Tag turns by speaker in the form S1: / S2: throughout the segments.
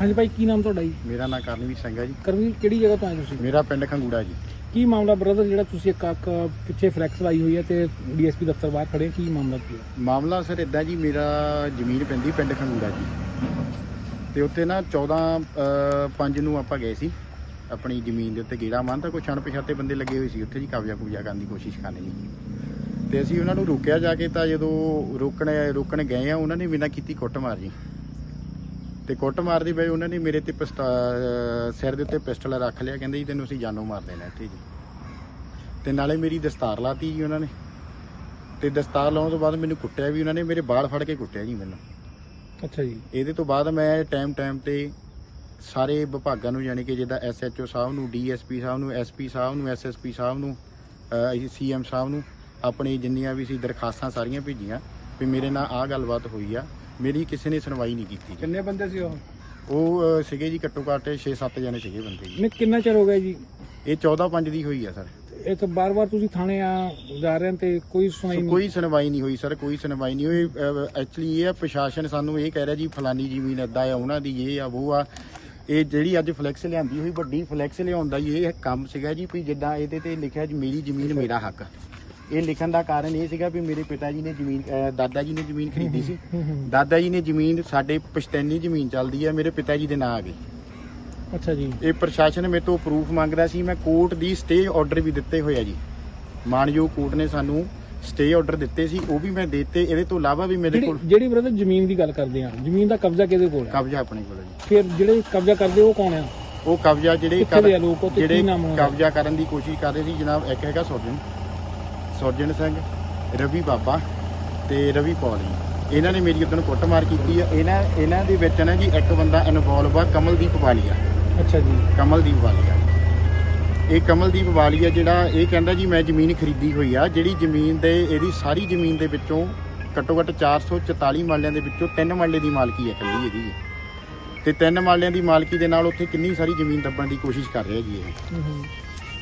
S1: ਹਾਂਜੀ ਭਾਈ ਕੀ ਨਾਮ ਤੁਹਾਡਾ ਜੀ?
S2: ਮੇਰਾ ਨਾਮ ਕਰਨਵੀਰ ਸਿੰਘ ਹੈ ਜੀ।
S1: ਕਰਮੀ ਕਿਹੜੀ ਜਗ੍ਹਾ ਤੋਂ ਆਏ ਤੁਸੀਂ?
S2: ਮੇਰਾ ਪਿੰਡ ਖੰਗੂੜਾ ਜੀ।
S1: ਕੀ ਮਾਮਲਾ ਬ੍ਰਦਰ ਜਿਹੜਾ ਤੁਸੀਂ ਇੱਕ ਅੱਖ ਪਿੱਛੇ ਫਲੈਕਸ ਲਾਈ ਹੋਈ ਹੈ ਤੇ ਡੀਐਸਪੀ ਦਫ਼ਤਰ ਬਾਹਰ ਖੜੇ ਕੀ ਮਾਮਲਾ ਕੀ ਹੈ?
S2: ਮਾਮਲਾ ਸਰ ਇਦਾਂ ਜੀ ਮੇਰਾ ਜ਼ਮੀਨ ਪੈਂਦੀ ਪਿੰਡ ਖੰਗੂੜਾ ਜੀ। ਤੇ ਉੱਥੇ ਨਾ 14 5 ਨੂੰ ਆਪਾਂ ਗਏ ਸੀ। ਆਪਣੀ ਜ਼ਮੀਨ ਦੇ ਉੱਤੇ ਗੇੜਾ ਮਾਰਨ ਤਾਂ ਕੁਛ ਅਣਪਛਾਤੇ ਬੰਦੇ ਲੱਗੇ ਹੋਏ ਸੀ ਉੱਥੇ ਜੀ ਕਬਜ਼ਾ ਕੁਬਜ਼ਾ ਕਰਨ ਦੀ ਕੋਸ਼ਿਸ਼ ਕਰਨੀ ਜੀ ਤੇ ਅਸੀਂ ਉਹਨਾਂ ਨੂੰ ਰੋਕਿਆ ਜਾ ਕੇ ਤਾਂ ਜਦੋਂ ਰੋਕਣ ਰੋਕਣ ਗਏ ਆ ਉਹਨਾਂ ਨੇ ਬਿਨਾਂ ਕੀਤੀ ਕੁੱਟਮਾਰ ਜੀ। ਤੇ ਕੁੱਟਮਾਰ ਦੀ ਬਈ ਉਹਨਾਂ ਨੇ ਮੇਰੇ ਤੇ ਅਹ ਸਿਰ ਦੇ ਉੱਤੇ ਪਿਸਟਲ ਰੱਖ ਲਿਆ ਕਹਿੰਦੇ ਜੀ ਤੈਨੂੰ ਅਸੀਂ ਜਾਨੋਂ ਮਾਰ ਦੇਣਾ ਇੱਥੇ ਜੀ। ਤੇ ਨਾਲੇ ਮੇਰੀ ਦਸਤਾਰ ਲਾਤੀ ਜੀ ਉਹਨਾਂ ਨੇ। ਤੇ ਦਸਤਾਰ ਲਾਉਣ ਤੋਂ ਬਾਅਦ ਮੈਨੂੰ ਕੁੱਟਿਆ ਵੀ ਉਹਨਾਂ ਨੇ ਮੇਰੇ ਬਾਲ ਫੜ ਕੇ ਕੁੱਟਿਆ ਜੀ ਮੈਨੂੰ।
S1: ਅੱਛਾ ਜੀ।
S2: ਇਹਦੇ ਤੋਂ ਬਾਅਦ ਮੈਂ ਟਾਈਮ ਟਾਈਮ ਤੇ ਸਾਰੇ ਵਿਭਾਗਾਂ ਨੂੰ ਯਾਨੀ ਕਿ ਜਿੱਦਾਂ ਐਸਐਚਓ ਸਾਹਿਬ ਨੂੰ ਡੀਐਸਪੀ ਸਾਹਿਬ ਨੂੰ ਐਸਪੀ ਸਾਹਿਬ ਨੂੰ ਐਸਐਸਪੀ ਸਾਹਿਬ ਨੂੰ ਸੀਐਮ ਸਾਹਿਬ ਨੂੰ ਆਪਣੀ ਜਿੰਨੀਆਂ ਵੀ ਸੀ ਦਰਖਾਸਤਾਂ ਸਾਰੀਆਂ ਭੇਜੀਆਂ ਵੀ ਮੇਰੇ ਨਾਲ ਆਹ ਗੱਲਬਾਤ ਹੋਈ ਆ। ਮੇਰੀ ਕਿਸੇ ਨੇ ਸੁਣਵਾਈ ਨਹੀਂ ਕੀਤੀ
S1: ਕਿੰਨੇ ਬੰਦੇ ਸੀ ਉਹ?
S2: ਉਹ ਸੀਗੇ ਜੀ ਘੱਟੋ ਘੱਟ 6-7 ਜਣੇ ਸੀਗੇ ਬੰਦੇ ਜੀ।
S1: ਨੇ ਕਿੰਨਾ ਚਿਰ ਹੋ ਗਿਆ ਜੀ?
S2: ਇਹ 14-5 ਦੀ ਹੋਈ ਆ ਸਰ।
S1: ਇਹ ਤਾਂ ਬਾਰ-ਬਾਰ ਤੁਸੀਂ ਥਾਣੇ ਆ ਜਾ ਰਹੇ ਹੋ ਤੇ ਕੋਈ ਸੁਣਾਈ ਨਹੀਂ।
S2: ਕੋਈ ਸੁਣਵਾਈ ਨਹੀਂ ਹੋਈ ਸਰ ਕੋਈ ਸੁਣਵਾਈ ਨਹੀਂ ਹੋਈ। ਐਕਚੁਅਲੀ ਇਹ ਆ ਪ੍ਰਸ਼ਾਸਨ ਸਾਨੂੰ ਇਹ ਕਹਿ ਰਿਹਾ ਜੀ ਫਲਾਨੀ ਜ਼ਮੀਨ ਏਦਾਂ ਆ ਉਹਨਾਂ ਦੀ ਇਹ ਆ ਉਹ ਆ। ਇਹ ਜਿਹੜੀ ਅੱਜ ਫਲੈਕਸ ਲਿਆਂਦੀ ਹੋਈ ਵੱਡੀ ਫਲੈਕਸ ਲਿਆਉਣ ਦਾ ਜੀ ਇਹ ਕੰਮ ਸੀਗਾ ਜੀ ਵੀ ਜਿੱਦਾਂ ਇਹਦੇ ਤੇ ਲਿਖਿਆ ਜੀ ਮੇਰੀ ਜ਼ਮੀਨ ਮੇਰਾ ਹੱਕ। ਇਹ ਲਿਖਣ ਦਾ ਕਾਰਨ ਇਹ ਸੀਗਾ ਵੀ ਮੇਰੇ ਪਿਤਾ ਜੀ ਨੇ ਜ਼ਮੀਨ ਅਹ ਦਾਦਾ ਜੀ ਨੇ ਜ਼ਮੀਨ ਖਰੀਦੀ ਸੀ। ਦਾਦਾ ਜੀ ਨੇ ਜ਼ਮੀਨ ਸਾਡੇ ਪਸ਼ਤੈਨੀ ਜ਼ਮੀਨ ਚੱਲਦੀ ਹੈ ਮੇਰੇ ਪਿਤਾ ਜੀ ਦੇ ਨਾਂ ਆ ਗਈ
S1: ਅੱਛਾ ਜੀ।
S2: ਇਹ ਪ੍ਰਸ਼ਾਸਨ ਮੇਰੇ ਤੋਂ ਪ੍ਰੂਫ ਮੰਗਦਾ ਸੀ ਮੈਂ ਕੋਰਟ ਦੀ ਸਟੇ ਆਰਡਰ ਵੀ ਦਿੱਤੇ ਹੋਏ ਆ ਜੀ। ਮਾਨਯੋਗ ਕੋਰਟ ਨੇ ਸਾਨੂੰ ਸਟੇ ਆਰਡਰ ਦਿੱਤੇ ਸੀ ਉਹ ਵੀ ਮੈਂ ਦਿੱਤੇ ਇਹਦੇ ਤੋਂ ਇਲਾਵਾ ਵੀ ਮੇਰੇ
S1: ਜਿਹੜੀ
S2: ਕੋਲ
S1: ਜਿਹੜੀ ਬ੍ਰਦਰ ਜ਼ਮੀਨ ਦੀ ਗੱਲ ਕਰਦੇ ਆ ਜ਼ਮੀਨ ਦਾ ਕਬਜ਼ਾ ਕਿਹਦੇ ਕੋਲ ਹੈ
S2: ਕਬਜ਼ਾ ਆਪਣੇ ਕੋਲ ਹੈ ਜੀ।
S1: ਫਿਰ ਜਿਹੜੇ ਕਬਜ਼ਾ ਕਰਦੇ ਉਹ ਕੌਣ ਆ?
S2: ਉਹ ਕਬਜ਼ਾ ਜਿਹੜੇ
S1: ਕਿੱਥੇ ਦੇ ਆ ਲੋਕ? ਉਹ ਤੇ
S2: ਜਿਹੜੇ
S1: ਕੀ ਨਾਮ ਉਹਨਾਂ ਦਾ?
S2: ਕਬਜ਼ਾ ਕਰਨ ਦੀ ਕੋਸ਼ਿਸ਼ ਕਰ ਰਹੇ ਸੀ ਜਨਾਬ ਇੱਕ ਹੈਗਾ ਸੁਰਜਨ। ਸੁਰਜਨ ਸਿੰਘ ਰਵੀ ਬਾਬਾ ਤੇ ਰਵੀ ਪੌਲ ਇਹਨਾਂ ਨੇ ਮੇਰੀ ਉਦੋਂ ਕੁੱਟਮਾਰ ਕੀਤੀ ਆ। ਇਹਨਾਂ ਇਹਨਾਂ ਦੇ ਵਿੱਚ ਨਾ ਜੀ ਇੱਕ ਬੰਦਾ ਇਨਵੋਲਵ ਆ ਕਮਲਦੀਪ ਵਾਲੀਆ।
S1: ਅੱਛਾ ਜੀ।
S2: ਕਮਲਦੀਪ ਵਾਲੀਆ। ਇਹ ਕਮਲਦੀਪ ਵਾਲੀਆ ਜਿਹੜਾ ਇਹ ਕਹਿੰਦਾ ਜੀ ਮੈਂ ਜ਼ਮੀਨ ਖਰੀਦੀ ਹੋਈ ਆ ਜਿਹੜੀ ਜ਼ਮੀਨ ਦੇ ਇਹਦੀ ਸਾਰੀ ਜ਼ਮੀਨ ਦੇ ਵਿੱਚੋਂ ਘੱਟੋ ਘੱਟ 444 ਮਾਲਿਆਂ ਦੇ ਵਿੱਚੋਂ ਤਿੰਨ ਮਾਲੇ ਦੀ ਮਾਲਕੀ ਹੈ ਇਕੱਲੀ ਇਹਦੀ। ਤੇ ਤਿੰਨ ਮਾਲਿਆਂ ਦੀ ਮਾਲਕੀ ਦੇ ਨਾਲ ਉੱਥੇ ਕਿੰਨੀ ਸਾਰੀ ਜ਼ਮੀਨ ਦੱਬਣ ਦੀ ਕੋਸ਼ਿਸ਼ ਕਰ ਰਿਹਾ ਜੀ ਇਹ।
S1: ਹੂੰ, ਹੂੰ।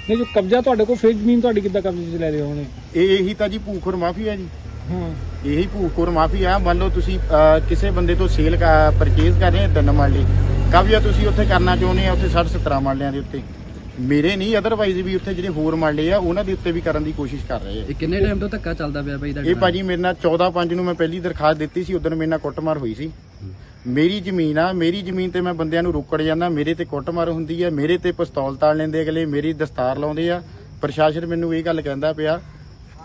S1: ਨਹੀਂ ਜੋ ਕਬਜ਼ਾ ਤੁਹਾਡੇ ਕੋਲ ਫਿਰ ਜ਼ਮੀਨ ਤੁਹਾਡੀ ਕਿੱਦਾਂ ਕਬਜ਼ੇ 'ਚ ਲੈ ਰਹੇ ਹੋਣੇ?
S2: ਇਹ ਇਹੀ ਤਾਂ ਜੀ ਭੂਖੋਰ ਮਾਫੀ ਹੈ ਜੀ।
S1: ਹਾਂ।
S2: ਇਹੀ ਭੂਖੋਰ ਮਾਫੀ ਆ। ਮੰਨ ਲਓ ਤੁਸੀਂ ਅਹ, ਕਿਸੇ ਬੰਦੇ ਤੋਂ ਸੇਲ ਪਰਚੇਜ਼ ਕਰ ਰਹੇ ਆ ਤਿੰਨ ਮਾਲੇ ਕਬਜ਼ਾ ਤੁਸੀਂ ਉੱਥੇ ਕਰਨਾ ਚਾਹੁੰਦੇ ਆ ਉੱਥੇ 60 70 ਮਾਲਿਆਂ ਦੇ ਉੱਤੇ। ਮੇਰੇ ਨਹੀਂ ਅਦਰਵਾਈਜ਼ ਵੀ ਉੱਥੇ ਜਿਹੜੇ ਹੋਰ ਮਾਲੇ ਆ ਉਹਨਾਂ ਦੇ ਉੱਤੇ ਵੀ ਕਰਨ ਦੀ ਕੋਸ਼ਿਸ਼ ਕਰ ਰਹੇ ਆ।
S3: ਇਹ ਕਿੰਨੇ ਟਾਈਮ ਤੋਂ ਧੱਕਾ ਚੱਲਦਾ ਪਿਆ ਬਾਈ ਤੁਹਾਡੇ
S2: ਇਹ? ਭਾਜੀ ਮੇਰੇ ਨਾਲ 14 5 ਨੂੰ ਮੈਂ ਪਹਿਲੀ ਦਰਖਾਸਤ ਦਿੱਤੀ ਸੀ ਉਦੋਂ ਮੇਰੇ ਨਾਲ ਕੁੱਟਮਾਰ ਹੋਈ ਸੀ। ਮੇਰੀ ਜ਼ਮੀਨ ਆ ਮੇਰੀ ਜ਼ਮੀਨ ਤੇ ਮੈਂ ਬੰਦਿਆਂ ਨੂੰ ਰੋਕੜ ਜਾਂਦਾ ਮੇਰੇ ਤੇ ਕੁੱਟਮਾਰ ਹੁੰਦੀ ਆ ਮੇਰੇ ਤੇ ਪਿਸਤੌਲ ਤਾੜ ਲੈਂਦੇ ਅਗਲੇ ਮੇਰੀ ਦਸਤਾਰ ਲਾਉਂਦੇ ਆ। ਪ੍ਰਸ਼ਾਸਨ ਮੈਨੂੰ ਇਹ ਗੱਲ ਕਹਿੰਦਾ ਪਿਆ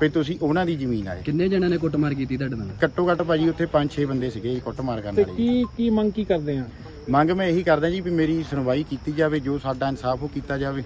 S2: ਵੀ ਤੁਸੀਂ ਉਹਨਾਂ ਦੀ ਜ਼ਮੀਨ ਆ ਇਹ।
S3: ਕਿੰਨੇ ਜਣਿਆਂ ਨੇ ਕੁੱਟਮਾਰ ਕੀਤੀ ਤੁਹਾਡੇ ਨਾਲ?
S2: ਘੱਟੋ ਘੱਟ ਭਾਜੀ ਉੱਥੇ 5-6 ਬੰਦੇ ਸੀਗੇ ਕੁੱਟਮਾਰ ਕਰਨ
S1: ਤੇ
S2: ਵਾਲੇ।
S1: ਕੀ ਕੀ ਮੰਗ ਕੀ ਕਰਦੇ ਆ?
S2: ਮੰਗ ਮੈਂ ਇਹੀ ਕਰਦਾ ਜੀ ਵੀ ਮੇਰੀ ਸੁਣਵਾਈ ਕੀਤੀ ਜਾਵੇ ਜੋ ਸਾਡਾ ਇਨਸਾਫ ਉਹ ਕੀਤਾ ਜਾਵੇ।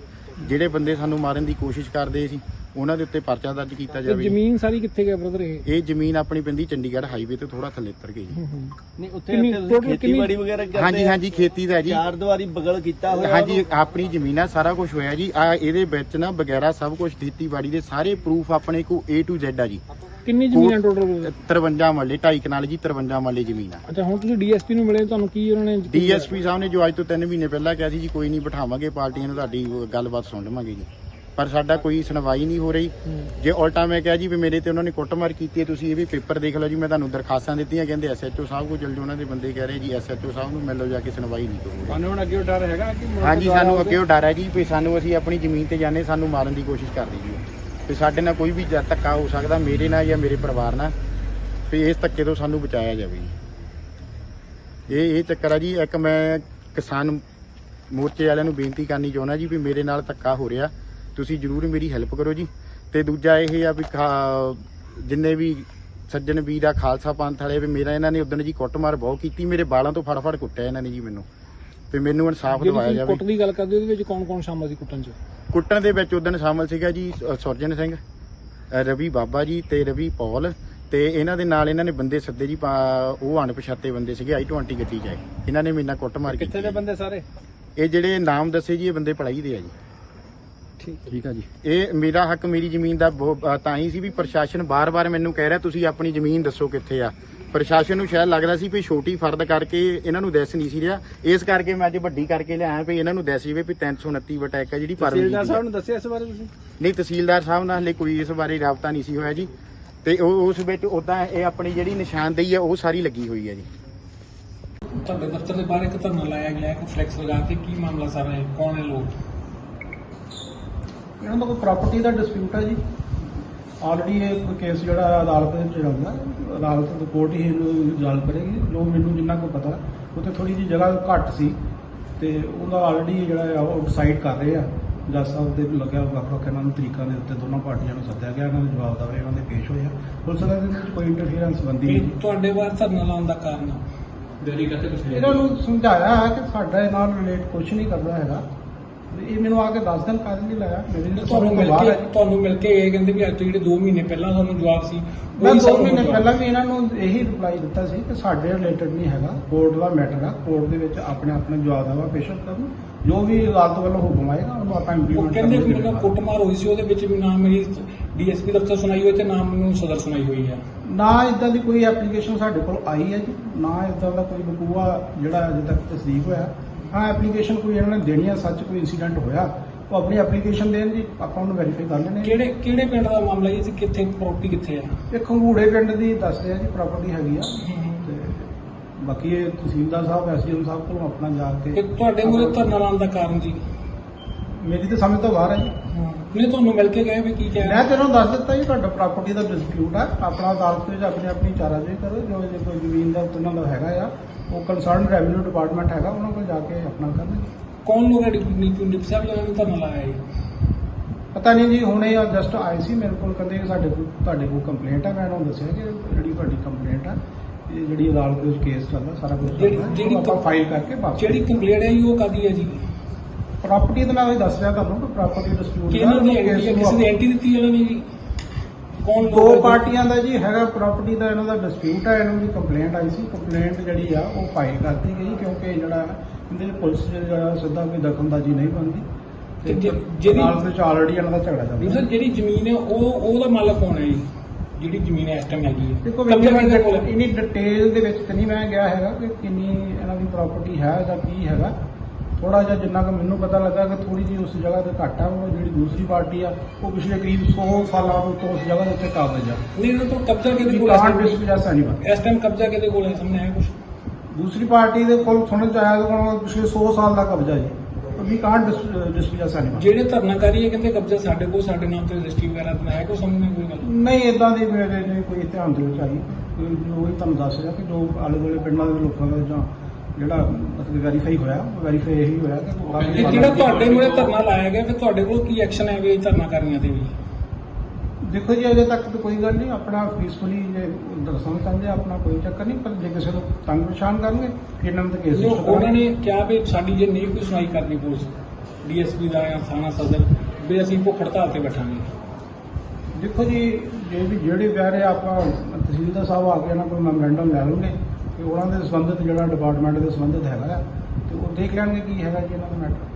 S2: ਜਿਹੜੇ ਬੰਦੇ ਸਾਨੂੰ ਮਾਰਨ ਦੀ ਕੋਸ਼ਿਸ਼ ਕਰਦੇ ਸੀ ਉਹਨਾਂ ਦੇ ਉੱਤੇ ਪਰਚਾ ਦਰਜ ਕੀਤਾ
S1: ਤੇ
S2: ਜਾਵੇ।
S1: ਜ਼ਮੀਨ ਸਾਰੀ ਕਿੱਥੇ ਗਿਆ ਬ੍ਰਦਰ ਇਹ?
S2: ਇਹ ਜ਼ਮੀਨ ਆਪਣੀ ਪੈਂਦੀ ਚੰਡੀਗੜ੍ਹ ਹਾਈਵੇ ਤੇ ਥੋੜਾ ਥੱਲੇ ਉਤਰ ਗਈ ਜੀ।
S1: ਹੂੰ, ਹੂੰ।
S4: ਨਹੀਂ ਉੱਥੇ
S1: ਕਿੰਨੀ-
S4: ਉੱਥੇ
S1: total
S4: ਤੁਸੀਂ
S1: ਕਿੰਨੀ-
S4: ਖੇਤੀਬਾੜੀ ਵਗੈਰਾ ਕਰਦੇ
S2: ਹਾਂਜੀ? ਹਾਂਜੀ ਖੇਤੀ ਦਾ ਜੀ।
S4: ਚਾਰ ਦੀਵਾਰੀ ਬਗਲ ਕੀਤਾ ਹੋਇਆ
S2: ਹਾਂਜੀ ਆਪਣੀ ਜ਼ਮੀਨ ਆ ਸਾਰਾ ਕੁਝ ਹੋਇਆ ਜੀ। ਆ ਇਹਦੇ ਵਿੱਚ ਨਾ ਵਗੈਰਾ ਸਭ ਕੁਝ ਖੇਤੀਬਾੜੀ ਦੇ ਸਾਰੇ ਪ੍ਰੂਫ ਆਪਣੇ ਕੋ A to Z ਆ ਜੀ।
S1: ਕਿੰਨੀ ਜ਼ਮੀਨ ਹੈ ਟੋਟਲ
S2: 53 ਮੱਲੇ 2.5 ਕਨਾਲ ਜੀ 53 ਮੱਲੇ ਜ਼ਮੀਨ ਆ।
S1: ਅੱਛਾ ਹੁਣ ਤੁਸੀਂ ਡੀਐਸਪੀ ਨੂੰ ਮਿਲੇ ਤੁਹਾਨੂੰ ਕੀ ਉਹਨਾਂ ਨੇ
S2: ਡੀਐਸਪੀ ਸਾਹਿਬ ਨੇ ਜੋ ਅੱਜ ਤੋਂ 3 ਮਹੀਨੇ ਪਹਿਲਾਂ ਕਿਹਾ ਸੀ ਜੀ ਕੋਈ ਨਹੀਂ ਬਿਠਾਵਾਂਗੇ ਪਾਰਟੀਆਂ ਨੂੰ ਤੁਹਾਡੀ ਗੱਲਬਾਤ ਸੁਣ ਲਵਾਂਗੇ ਜੀ। ਪਰ ਸਾਡਾ ਕੋਈ ਸੁਣਵਾਈ ਨਹੀਂ ਹੋ ਰਹੀ। ਜੇ ਉਲਟਾ ਮੈਂ ਕਿਹਾ ਜੀ ਵੀ ਮੇਰੇ ਤੇ ਉਹਨਾਂ ਨੇ ਕੁੱਟਮਾਰ ਕੀਤੀ ਹੈ ਤੁਸੀਂ ਇਹ ਵੀ ਪੇਪਰ ਦੇਖ ਲਓ ਜੀ ਮੈਂ ਤੁਹਾਨੂੰ ਦਰਖਾਸਤਾਂ ਦਿੱਤੀਆਂ ਕਹਿੰਦੇ ਐਸਐਚਓ ਸਾਹਿਬ ਕੋਲ ਚਲ ਜਾਓ ਉਹਨਾਂ ਦੇ ਬੰਦੇ ਕਹਿ ਰਹੇ ਜੀ ਐਸਐਚਓ ਸਾਹਿਬ ਨੂੰ ਮਿਲ ਜਾ ਕੇ ਸੁਣਵਾਈ ਨਹੀਂ ਕਰੂਗੇ।
S1: ਤੁਹਾਨੂੰ ਹੁਣ ਅੱਗੇ ਡਰ ਹੈਗਾ ਕਿ
S2: ਹਾਂਜੀ ਸਾਨੂੰ ਅੱਗੇ ਉਹ ਡਰ ਹੈ ਜੀ ਵੀ ਸਾਨੂੰ ਅਸੀਂ ਆਪਣੀ ਜ਼ਮੀਨ ਤੇ ਜਾਂਦੇ ਸਾਨੂੰ ਮਾਰਨ ਦੀ ਕੋਸ਼ਿਸ਼ ਕਰਦੇ ਜੀ ਤੇ ਸਾਡੇ ਨਾਲ ਕੋਈ ਵੀ ਧੱਕਾ ਹੋ ਸਕਦਾ ਮੇਰੇ ਨਾਲ ਜਾਂ ਮੇਰੇ ਪਰਿਵਾਰ ਨਾਲ ਵੀ ਇਸ ਧੱਕੇ ਤੋਂ ਸਾਨੂੰ ਬਚਾਇਆ ਜਾਵੇ ਜੀ। ਇਹ ਇਹ ਚੱਕਰ ਆ ਜੀ ਇੱਕ ਮੈਂ ਕਿਸਾਨ ਮੋਰਚੇ ਵਾਲਿਆਂ ਨੂੰ ਬੇਨਤੀ ਕਰਨੀ ਚਾਹੁੰਦਾ ਜੀ ਵੀ ਮੇਰੇ ਨਾਲ ਧੱਕਾ ਹੋ ਰਿਹਾ। ਤੁਸੀਂ ਜਰੂਰ ਮੇਰੀ ਹੈਲਪ ਕਰੋ ਜੀ। ਤੇ ਦੂਜਾ ਇਹ ਆ ਵੀ ਜਿੰਨੇ ਵੀ ਸੱਜਣ ਵੀਰ ਆ ਖਾਲਸਾ ਪੰਥ ਵਾਲੇ ਵੀ ਮੇਰਾ ਇਹਨਾਂ ਨੇ ਉਦੋਂ ਜੀ ਕੁੱਟਮਾਰ ਬਹੁਤ ਕੀਤੀ ਮੇਰੇ ਬਾਲਾਂ ਤੋਂ ਫੜ ਫੜ ਕੁੱਟਿਆ ਇਹਨਾਂ ਨੇ ਜੀ ਮੈਨੂੰ। ਤੇ ਮੈਨੂੰ ਇਨਸਾਫ ਦਿਵਾਇਆ ਜਾਵੇ।
S1: ਕੁੱਟ ਦੀ ਗੱਲ ਕਰਦੇ ਉਹਦੇ ਵਿੱਚ ਕੌਣ ਕੌਣ ਸ਼ਾਮਲ ਸੀ ਕੁੱਟਣ 'ਚ?
S2: ਕੁੱਟਣ ਦੇ ਵਿੱਚ ਉਦੋਂ ਸ਼ਾਮਲ ਸੀਗਾ ਜੀ ਸੁਰਜਨ ਸਿੰਘ ਰਵੀ ਬਾਬਾ ਜੀ ਤੇ ਰਵੀ ਪੌਲ ਤੇ ਇਹਨਾਂ ਦੇ ਨਾਲ ਇਹਨਾਂ ਨੇ ਬੰਦੇ ਸੱਦੇ ਜੀ ਉਹ ਅਣਪਛਾਤੇ ਬੰਦੇ ਸੀਗੇ i20 ਗੱਡੀ 'ਚ ਆਏ। ਇਹਨਾਂ ਨੇ ਮੇਰੇ ਨਾਲ ਕੁੱਟਮਾਰ ਕੀਤੀ
S1: ਕਿੱਥੇ ਦੇ ਬੰਦੇ ਸਾਰੇ?
S2: ਇਹ ਜਿਹੜੇ ਨਾਮ ਦੱਸੇ ਜੀ ਇਹ ਬੰਦੇ ਪੜਾਈ ਦੇ ਆ ਜੀ।
S1: ਠੀਕ
S3: ਠੀਕ ਆ ਜੀ।
S2: ਇਹ ਮੇਰਾ ਹੱਕ ਮੇਰੀ ਜ਼ਮੀਨ ਦਾ ਬਹੁ- ਅ, ਤਾਂ ਹੀ ਸੀ ਵੀ ਪ੍ਰਸ਼ਾਸਨ ਬਾਰ-ਬਾਰ ਮੈਨੂੰ ਕਹਿ ਰਿਹਾ ਤੁਸੀਂ ਆਪਣੀ ਜ਼ਮੀਨ ਦੱਸੋ ਕਿੱਥੇ ਆ। ਪ੍ਰਸ਼ਾਸਨ ਨੂੰ ਸ਼ਾਇਦ ਲੱਗਦਾ ਸੀ ਵੀ ਛੋਟੀ ਫਰਦ ਕਰਕੇ ਇਹਨਾਂ ਨੂੰ ਦੱਸ ਨਹੀਂ ਸੀ ਰਿਹਾ। ਇਸ ਕਰਕੇ ਮੈਂ ਅੱਜ ਵੱਡੀ ਕਰਕੇ ਲਿਆਇਆ ਵੀ ਇਹਨਾਂ ਨੂੰ ਦੱਸ ਜਵੇ ਵੀ 329 ਵਟਾ ਇੱਕ ਆ ਜਿਹੜੀ ਪਰਮਜੀਤ
S1: ਤਹਿਸੀਲਦਾਰ
S2: ਦੀ ਆ।
S1: ਸਾਹਿਬ ਨੂੰ ਦੱਸਿਆ ਇਸ ਬਾਰੇ ਤੁਸੀਂ?
S2: ਨਹੀਂ ਤਹਿਸੀਲਦਾਰ ਸਾਹਿਬ ਨਾਲ ਹਲੇ ਕੋਈ ਇਸ ਬਾਰੇ ਰਾਬਤਾ ਨਹੀਂ ਸੀ ਹੋਇਆ ਜੀ। ਤੇ ਉਹ ਉਸ ਵਿੱਚ ਉਦਾਂ ਇਹ ਆਪਣੀ ਜਿਹੜੀ ਨਿਸ਼ਾਨਦੇਹੀ ਆ ਉਹ ਸਾਰੀ ਲੱਗੀ ਹੋਈ ਹੈ ਜੀ।
S1: ਤੁਹਾਡੇ ਦਫ਼ਤਰ ਦੇ ਬਾਹਰ ਇੱਕ ਧਰਨਾ ਲਾਇਆ ਗਿਆ ਹੈ ਕਿ ਫਲੈਕਸ ਲਗਾ ਕੇ ਕੀ ਮਾਮਲਾ ਸਾਰਾ ਹੈ ਕੌਣ ਹੈ ਲੋਕ?
S4: ਇਹਨਾਂ ਦਾ ਕੋਈ ਪ੍ਰਾਪਰਟੀ ਦਾ ਡਿਸਪਿਊਟ ਹੈ ਜੀ? ਆਲਰੇਡੀ ਇਹ ਕੇਸ ਜਿਹੜਾ ਹੈ ਅਦਾਲਤ ਵਿੱਚ ਚੱਲਦਾ ਹੈ। ਅਦਾਲਤ ਦੀ ਕੋਰਟ ਹੀ ਇਹਨੂੰ ਰਿਜ਼ਾਲਵ ਕਰੇਗੀ। ਜੋ ਮੈਨੂੰ ਜਿੰਨਾ ਕੋ ਪਤਾ ਉੱਥੇ ਥੋੜੀ ਜਿਹੀ ਜਗ੍ਹਾ ਘੱਟ ਸੀ ਤੇ ਉਹਦਾ ਆਲਰੇਡੀ ਜਿਹੜਾ ਹੈ ਉਹ ਡਿਸਾਈਡ ਕਰ ਰਹੇ ਆ। ਜੱਜ ਸਾਹਿਬ ਦੇ ਵੀ ਲੱਗਿਆ ਵੱਖ ਵੱਖ ਇਹਨਾਂ ਨੂੰ ਤਰੀਕਾਂ ਦੇ ਉੱਤੇ ਦੋਨੋਂ ਪਾਰਟੀਆਂ ਨੂੰ ਸੱਦਿਆ ਗਿਆ ਇਹਨਾਂ ਦੇ ਜਵਾਬ ਦਵੇ ਇਹਨਾਂ ਦੇ ਪੇਸ਼ ਹੋਏ ਆ। ਪੁਲਿਸ ਦਾ ਇਹਦੇ ਵਿੱਚ ਕੋਈ ਇੰਟਰਫੀਰੈਂਸ ਬੰਦੀ ਨਹੀਂ।
S1: ਤੁਹਾਡੇ ਬਾਹਰ ਧਰਨਾ ਲਾਉਣ ਦਾ ਕਾਰਨ ਡੈਲੀ ਕਹਤੇ ਕੁਛ
S4: ਇਹਨਾਂ ਨੂੰ ਸਮਝਾਇਆ ਹੈ ਕਿ ਸਾਡਾ ਇਹ ਨਾਲ ਰਿਲੇਟ ਕੁਝ ਨਹੀਂ ਕਰਦਾ ਹੈਗਾ। ਇਹ ਮੈਨੂੰ ਆ ਕੇ ਦੱਸ ਦਿਨ ਕਾਹਦੇ ਲਈ ਲਾਇਆ ਮੇਰੇ ਲਈ
S1: ਤੁਹਾਨੂੰ ਮਿਲ
S4: ਬਾਹਰ
S1: ਕੇ
S4: ਹੈ ਜੀ।
S1: ਤੁਹਾਨੂੰ ਮਿਲ ਕੇ ਇਹ ਕਹਿੰਦੇ ਵੀ ਅੱਜ ਤੋਂ ਜਿਹੜੇ 2 ਮਹੀਨੇ ਪਹਿਲਾਂ ਸਾਨੂੰ ਜਵਾਬ ਸੀ
S4: ਮੈਂ
S1: ਉਹੀ
S4: ਦੋ
S1: ਸਾਨੂੰ
S4: ਮਹੀਨੇ
S1: ਜਵਾਬ-
S4: ਪਹਿਲਾਂ ਵੀ ਇਹਨਾਂ ਨੂੰ ਇਹੀ ਰਿਪਲਾਈ ਦਿੱਤਾ ਸੀ ਕਿ ਸਾਡੇ ਰਿਲੇਟਡ ਨਹੀਂ ਹੈਗਾ ਕੋਰਟ ਦਾ ਮੈਟਰ ਆ ਕੋਰਟ ਦੇ ਵਿੱਚ ਆਪਣੇ ਆਪਣੇ ਜਵਾਬ ਦੇਵਾ ਪੇਸ਼ਰ ਕਰਨ ਜੋ ਵੀ ਅਦਾਲਤ ਵੱਲੋਂ ਹੁਕਮ ਆਏਗਾ ਉਹਨੂੰ ਆਪਾਂ
S1: ਉਹ
S4: ਇੰਪਲੀਮੈਂਟ
S1: ਕਹਿੰਦੇ ਵੀ ਮੈਨੂੰ ਕੁੱਟਮਾਰ ਹੋਈ ਸੀ ਉਹਦੇ ਵਿੱਚ ਵੀ ਨਾਮ ਮੇਰੀ ਡੀਐਸਪੀ ਦਫ਼ਤਰ ਸੁਣਾਈ ਹੋਈ ਤੇ ਨਾਮ ਮੈਨੂੰ ਸਦਰ ਸੁਣਾਈ ਹੋਈ ਹੈ
S4: ਨਾ ਇਦਾਂ ਦੀ ਕੋਈ ਐਪਲੀਕੇਸ਼ਨ ਸਾਡੇ ਕੋਲ ਆਈ ਹੈ ਜੀ ਨਾ ਇਦਾਂ ਦਾ ਕੋਈ ਬਕੂਆ ਜਿਹੜਾ ਅਜੇ ਤੱਕ ਤਸਦੀਕ ਹੋਇਆ। ਹਾਂ ਐਪਲੀਕੇਸ਼ਨ ਕੋਈ ਇਹਨਾਂ ਨੇ ਦੇਣੀ ਆ ਸੱਚ ਕੋਈ ਇਨਸੀਡੈਂਟ ਹੋਇਆ ਉਹ ਆਪਣੀ ਐਪਲੀਕੇਸ਼ਨ ਦੇਣ ਜੀ ਆਪਾਂ ਉਹਨੂੰ ਵੈਰੀਫਾਈ ਕਰ ਲੈਣੇ
S1: ਕਿਹੜੇ ਕਿਹੜੇ ਪਿੰਡ ਦਾ ਮਾਮਲਾ ਜੀ? ਕਿੱਥੇ ਪ੍ਰਾਪਰਟੀ ਕਿੱਥੇ ਹੈ
S4: ਇਹ ਖੰਗੂੜੇ ਪਿੰਡ ਦੀ ਦੱਸਦੇ ਆ ਜੀ ਪ੍ਰਾਪਰਟੀ ਹੈਗੀ ਆ। ਤੇ ਬਾਕੀ ਇਹ ਤਹਿਸੀਲਦਾਰ ਸਾਹਿਬ ਐਸਡੀਐਮ ਸਾਹਿਬ ਕੋਲੋਂ ਆਪਣਾ ਜਾ
S1: ਤੇ
S4: ਕੇ
S1: ਤੁਹਾਡੇ ਮੂਰੇ ਧਰਨਾ ਲਾਉਣ ਦਾ ਕਾਰਨ ਜੀ
S4: ਮੇਰੀ ਤਾਂ ਸਮਝ ਤੋਂ ਬਾਹਰ ਹੈ ਜੀ।
S1: ਨਹੀਂ ਤੁਹਾਨੂੰ ਮਿਲ ਕੇ ਗਏ ਵੀ ਕੀ ਕਹਿ?
S4: ਮੈਂ ਤੈਨੂੰ ਦੱਸ ਦਿੱਤਾ ਜੀ ਤੁਹਾਡਾ ਪ੍ਰਾਪਰਟੀ ਦਾ ਡਿਸਪਿਊਟ ਹੈ ਆਪਣਾ ਅਦਾਲਤ ਵਿੱਚ ਆਪਣੀ ਆਪਣੀ ਚਾਰਾਜੋਈ ਕਰੋ। ਜੋ ਜੇ ਕੋਈ ਜ਼ਮੀਨ ਦਾ ਉਹਨਾਂ ਦਾ ਹੈਗਾ ਆ ਉਹ ਕੰਸਰਨ ਰੈਵਨਿਊ ਡਿਪਾਰਟਮੈਂਟ ਹੈਗਾ ਉਹਨਾਂ ਕੋਲ ਜਾ ਕੇ ਆਪਣਾ ਕਰਨ
S1: ਕੌਣ ਲੋਕ ਹੈ ਡੀਪੀ ਡੀਪੀ ਸਾਹਿਬ ਲੋਕਾਂ ਨੇ ਧਰਨਾ ਲਾਇਆ ਹੈ
S4: ਪਤਾ ਨਹੀਂ ਜੀ ਹੁਣੇ ਆ ਜਸਟ ਆਏ ਸੀ ਮੇਰੇ ਕੋਲ ਕਹਿੰਦੇ ਸਾਡੇ ਕੋਲ ਤੁਹਾਡੇ ਕੋਲ ਕੰਪਲੇਂਟ ਹੈ ਮੈਂ ਉਹਨਾਂ ਨੂੰ ਦੱਸਿਆ ਕਿ ਜਿਹੜੀ ਤੁਹਾਡੀ ਕੰਪਲੇਂਟ ਹੈ ਇਹ ਜਿਹੜੀ ਅਦਾਲਤ ਵਿੱਚ ਕੇਸ ਚੱਲਦਾ ਸਾਰਾ ਕੁਝ
S1: ਜਿਹੜੀ-
S4: ਆਪਾਂ ਫਾਈਲ ਕਰਕੇ ਵਾਪਸ
S1: ਜਿਹੜੀ ਕੰਪਲੇਂਟ ਹੈ ਜੀ ਉਹ ਕਾਦੀ ਹੈ ਜੀ?
S4: ਪ੍ਰਾਪਰਟੀ ਤਾਂ ਮੈਂ ਉਹੀ ਦੱਸ ਰਿਹਾ ਤੁਹਾਨੂੰ ਕਿ ਪ੍ਰਾਪਰਟੀ ਡਿਸਪਿਊਟ
S1: ਕਿਹਨਾਂ ਦੀ ਐਂਟੀ ਕਿਸੇ ਦੀ ਐਂਟੀ ਦਿੱਤੀ ਇਹਨਾਂ ਨੇ ਜੀ? ਕੌਣ
S4: ਦੋ? ਪਾਰਟੀਆਂ ਦਾ ਜੀ ਹੈਗਾ ਪ੍ਰਾਪਰਟੀ ਦਾ ਇਹਨਾਂ ਦਾ ਡਿਸਪਿਊਟ ਹੈ ਇਹਨਾਂ ਦੀ ਕੰਪਲੇਂਟ ਆਈ ਸੀ। ਕੰਪਲੇਂਟ ਜਿਹੜੀ ਆ ਉਹ ਫਾਈਲ ਕਰਤੀ ਗਈ ਕਿਉਂਕਿ ਜਿਹੜਾ ਇਹਦੇ ਪੁਲਿਸ ਦੇ ਜਿਹੜਾ ਸਿੱਧਾ ਕੋਈ ਦਖਲਅੰਦਾਜ਼ੀ ਨਹੀਂ ਬਣਦੀ।
S1: ਜਿਹੜੀ-
S4: ਨਾਲ ਆਲਰੇਡੀ ਇਹਨਾਂ ਦਾ ਝਗੜਾ ਚੱਲਦਾ
S1: ਸਰ ਜਿਹੜੀ ਜ਼ਮੀਨ ਹੈ ਉਹ ਉਹਦਾ ਮਾਲਕ ਕੌਣ ਹੈ ਜੀ? ਜਿਹੜੀ ਜ਼ਮੀਨ ਇਸ ਟਾਈਮ ਹੈਗੀ ਹੈ।
S4: ਦੇਖੋ ਇਨੀ ਡਿਟੇਲ ਦੇ ਵਿੱਚ ਤਾਂ ਨਹੀਂ ਮੈਂ ਗਿਆ ਹੈਗਾ ਕਿ ਕਿੰਨੀ ਇਹਨਾਂ ਦੀ ਪ੍ਰਾਪਰਟੀ ਹੈ ਜਾਂ ਕੀ ਹੈਗਾ। ਥੋੜਾ ਜਿਹਾ ਜਿੰਨਾ ਕਿ ਮੈਨੂੰ ਪਤਾ ਲੱਗਾ ਕਿ ਥੋੜੀ ਜਿਹੀ ਉਸ ਜਗ੍ਹਾ ਤੇ ਘੱਟ ਆ ਉਹ ਜਿਹੜੀ ਦੂਸਰੀ ਪਾਰਟੀ ਆ ਉਹ ਪਿਛਲੇ ਕਰੀਬ 100 ਸਾਲਾਂ ਤੋਂ ਉਸ ਜਗ੍ਹਾ ਦੇ ਉੱਤੇ ਕਾਬਜ਼ ਆ।
S1: ਨਹੀਂ ਇਹਨਾਂ ਤੋਂ ਕਬਜ਼ਾ ਕਿਹਦੇ ਕੋਲ ਹੈ?
S4: ਡਿਸਪਿਊਟ ਐਸਾ ਨਹੀਂ ਬਣਦਾ
S1: ਇਸ ਟਾਈਮ ਕਬਜ਼ਾ ਕਿਹਦੇ ਕੋਲ ਹੈ? ਸਾਹਮਣੇ ਆਇਆ ਕੁਝ
S4: ਦੂਸਰੀ ਪਾਰਟੀ ਦੇ ਕੋਲ ਸੁਣਨ ਚ ਆਇਆ ਕਿ ਉਹਨਾਂ ਪਿਛਲੇ 100 ਸਾਲ ਦਾ ਕਬਜ਼ਾ ਜੀ। ਵੀ ਕਾਂਟ ਡਿਸਪਿਊਟ ਨਹੀਂ ਬਣਦਾ
S1: ਜਿਹੜੇ ਧਰਨਾਕਾਰੀ ਹੈ ਕਹਿੰਦੇ ਕਬਜ਼ਾ ਸਾਡੇ ਕੋਲ ਸਾਡੇ ਨਾਮ ਤੇ ਰਜਿਸਟਰੀ ਵਗੈਰਾ ਬਣਾਇਆ ਕੋਈ ਸਾਹਮਣੇ ਕੋਈ ਗੱਲ?
S4: ਨਹੀਂ ਇਦਾਂ ਦੀ ਮੇਰੇ ਕੋਈ ਧਿਆਨ ਦੇ ਵਿੱਚ ਆਈ ਕੋਈ ਉਹੀ ਤੁਹਾਨੂੰ ਦੱਸ ਰਿਹਾ ਕਿ ਜੋ ਆਲੇ ਦੁਆਲੇ ਪਿੰਡਾਂ ਦੇ ਲੋਕਾਂ ਦਾ ਜਾਂ ਜਿਹੜਾ ਮਤਲਬ ਵੈਰੀਫਾਈ ਹੋਇਆ ਵੈਰੀਫਾਈ ਇਹੀ ਹੋਇਆ ਕਿ ਕਾਫੀ
S1: ਇਹ ਜਿਹੜਾ ਤੁਹਾਡੇ ਮੂਰੇ ਧਰਨਾ ਲਾਇਆ ਗਿਆ ਫਿਰ ਤੁਹਾਡੇ ਕੋਲ ਕੀ ਐਕਸ਼ਨ ਹੈ ਵੀ ਧਰਨਾਕਾਰੀਆਂ ਤੇ ਵੀ?
S4: ਦੇਖੋ ਜੀ ਅਜੇ ਤੱਕ ਤਾਂ ਕੋਈ ਗੱਲ ਨਹੀਂ ਆਪਣਾ ਪੀਸਫੁਲੀ ਜੇ ਦਰਸ਼ਨ ਚਾਹੁੰਦੇ ਆ, ਆਪਣਾ ਕੋਈ ਚੱਕਰ ਨਹੀਂ ਪਰ ਜੇ ਕਿਸੇ ਨੂੰ ਤੰਗ ਪਰੇਸ਼ਾਨ ਕਰਨਗੇ ਫਿਰ ਇਹਨਾਂ ਤੇ ਕੇਸ
S1: ਉਹਨਾਂ ਨੇ ਕਿਹਾ ਵੀ ਸਾਡੀ ਜੇ ਨਹੀਂ ਕੋਈ ਸੁਣਾਈ ਕਰਨੀ ਪੁਲਿਸ ਡੀਐਸਪੀ ਦਾ ਜਾਂ ਥਾਣਾ ਸਦਰ ਵੀ ਅਸੀਂ ਭੁੱਖ ਹੜਤਾਲ ਤੇ ਬੈਠਾਂਗੇ।
S4: ਦੇਖੋ ਜੀ ਜੇ ਵੀ ਜਿਹੜੇ ਆ, ਆਪਾਂ ਤਹਿਸੀਲਦਾਰ ਸਾਹਿਬ ਆ ਕੇ ਇਹਨਾਂ ਕੋਲ ਮੈਮੋਰੈਂਡਮ ਲੈ ਲਵਾਂਗੇ ਕਿ ਉਹਨਾਂ ਦੇ ਸੰਬੰਧਿਤ ਜਿਹੜਾ ਡਿਪਾਰਟਮੈਂਟ ਦੇ ਸੰਬੰਧਿਤ ਹੈਗਾ ਆ ਤੇ ਉਹ ਦੇਖ ਲੈਣਗੇ ਕੀ ਹੈਗਾ ਜੀ ਇਹਨਾਂ ਦਾ ਮੈਟਰ